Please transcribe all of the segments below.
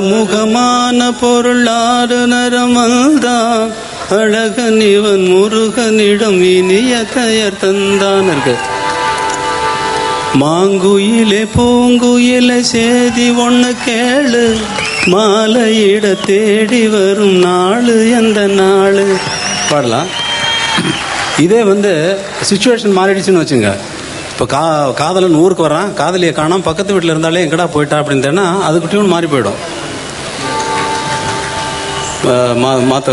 முகமான பொருளாறு நரமல்தான். அழகன் இவன் முருகனிடம் இனிய பெயர் தந்தான் இருக்கு மாங்குயிலே பூங்குயிலே சேதி ஒன்று கேளு. மாலையிட தேடி வரும் நாளு எந்த நாள். பாடலாம். இதே வந்து சுச்சுவேஷன் மாறிடுச்சுன்னு வச்சுங்க. இப்போ கா காதலன் ஊருக்கு வரான் காதலியை காணாம் பக்கத்து வீட்டில் இருந்தாலே எங்கடா போயிட்டா அப்படின்னு தேனா அதுக்கு டியூன் மாறி போயிடும். மா மாற்ற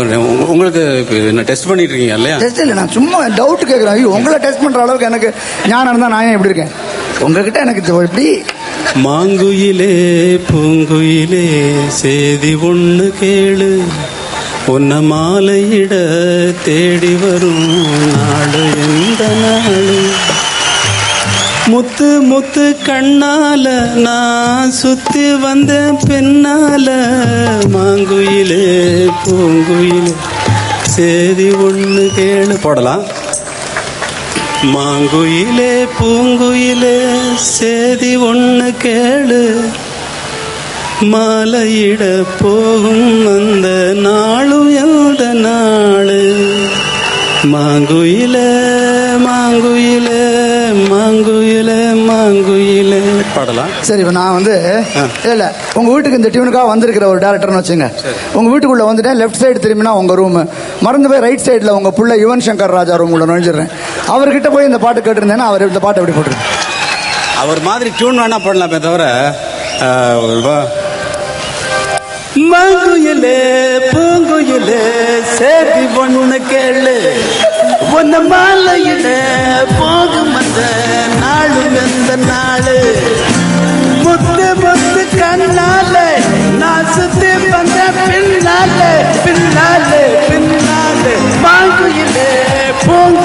உங்களுக்கு இப்போ என்ன டெஸ்ட் பண்ணிட்டு இருக்கீங்க இல்லையா? டெஸ்ட் இல்லை நான் சும்மா டவுட் கேட்குறேன் ஐயோ உங்களை டெஸ்ட் பண்ணுற அளவுக்கு எனக்கு ஞானம் இருந்தால் நான் ஏன் எப்படி இருக்கேன்? உங்ககிட்ட எனக்கு எப்படி மாங்குயிலே பூங்குயிலே சேதி ஒன்று கேளு. உன்ன மாலையிட தேடி வரும் நாடு எந்த நாடு முத்து முத்து கண்ணால நான் சுத்தி வந்த பெண்ணால மாங்குயிலே பூங்குயிலே சேதி ஒன்று கேளு. போடலாம். மாங்குயிலே பூங்குயிலே சேதி ஒன்று கேளு. மாலையிட போகும் அந்த நாளும் எந்த நாள்? மாங்குயிலே மாங்குயிலே மாங்குயிலே மாங்குயிலே. பாடலாம். சரி இப்போ நான் வந்து இல்லை இல்லை உங்கள் வீட்டுக்கு இந்த டியூனுக்காக வந்திருக்கிற ஒரு டேரக்டர்னு வச்சுங்க. உங்கள் வீட்டுக்குள்ளே வந்துட்டேன் லெஃப்ட் சைடு திரும்பினா உங்கள் ரூமு மறந்து போய் ரைட் சைடில் உங்கள் புள்ள யுவன் சங்கர் ராஜா ரூம் உள்ள நுழைஞ்சிடுறேன். அவர்கிட்ட போய் இந்த பாட்டு கேட்டிருந்தேன்னா அவர் இந்த பாட்டு எப்படி போட்டுருக்கேன் அவர் மாதிரி டியூன் வேணா போடலாமே தவிர மாங்குயிலே பூங்குயிலே சேதி ஒண்ணு கேளு. உன்ன மாலையில போகும் அந்த நாளும் எந்த நாளு? முத்து முத்து கண்ணால நான் சுத்தி வந்த பின்னாலே பின்னாலே பின்னாலே. மாங்குயிலே போங்க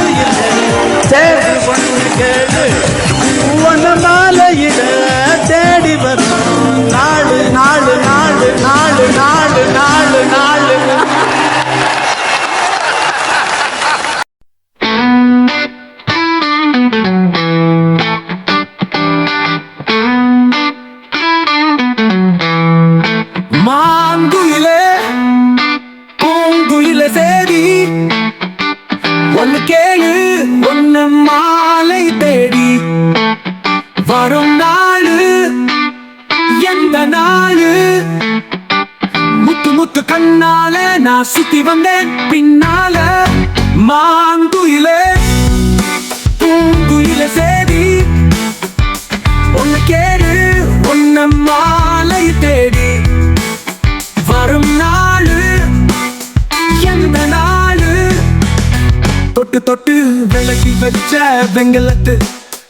தொட்டு தொட்டு விளக்கி வச்ச வெங்கலத்து.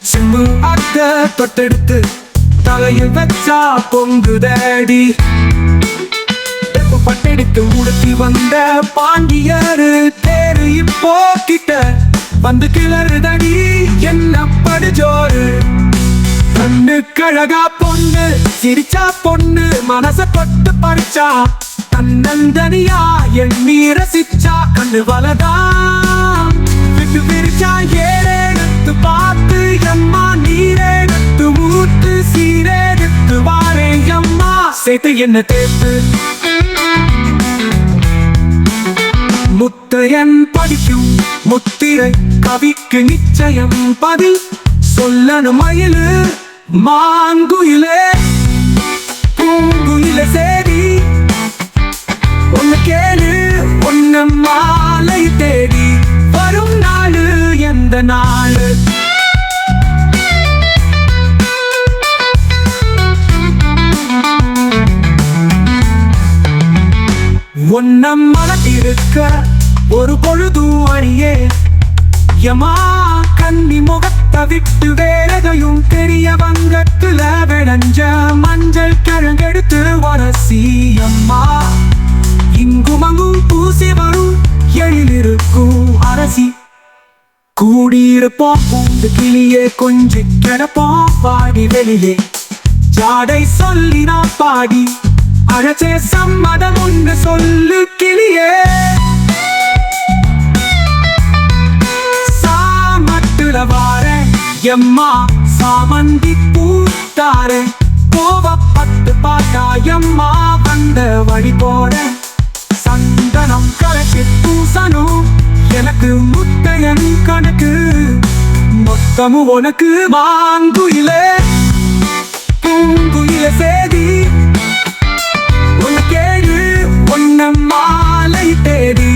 சிம்பு அக்க தொட்டெடுத்து தலையில் வச்சா பொங்குதடி. பட்டெடுத்து உடுத்தி வந்த பாண்டியரு தேரு இப்போ கிட்ட வந்து கிளறுதடி. என்ன படுஜோரு கண்ணு கழகா பொண்ணு சிரிச்சா பொண்ணு மனச தொட்டு பறிச்சா. தன்னந்தனியா எண்ணி ரசிச்சா கண்ணு வலதா. விட்டு பிரிச்சா ஏறெடுத்து பார்த்து எம்மா நீரெடுத்து ஊத்து சீரெடுத்து வாரே எம்மா சேர்த்து என்ன தேர்த்து முத்தையன் படிக்கும் முத்திரை கவிக்கு நிச்சயம் பதில். சொல்லணும் மயிலு மாங்குயிலே. பூங்குயில சேரி நாளு. ஒன்னம் மனத்திருக்க ஒரு பொழுது அணியே. யமா கன்னி முகத்தை விட்டு வேறதையும் தெரிய வங்கத்துல விளைஞ்ச மஞ்சள் கிழங்கெடுத்து வரசி அம்மா இங்குமங்கும் பூசி வரும் எழிலிருக்கும் அரசி. கூடியிருப்போம். பூந்து கிளியே கொஞ்சி கிடப்போம் பாடி வெளியே. ஜாடை சொல்லி நான் பாடி அழச்சே சம்மதம் ஒன்று சொல்லு கிளியே. சாமட்டுல வார எம்மா சாமந்தி பூத்தாரு. கோவப்பட்டு பார்த்தா எம்மா வந்த வழி போட சந்தனம் கலக்கி பூசணும் எனக்கு முத்து என் கணக்கு மொத்தமும் உனக்கு மாங்குயிலே பூங்குயில சேதி உன் கேடு உன்ன மாலை தேடி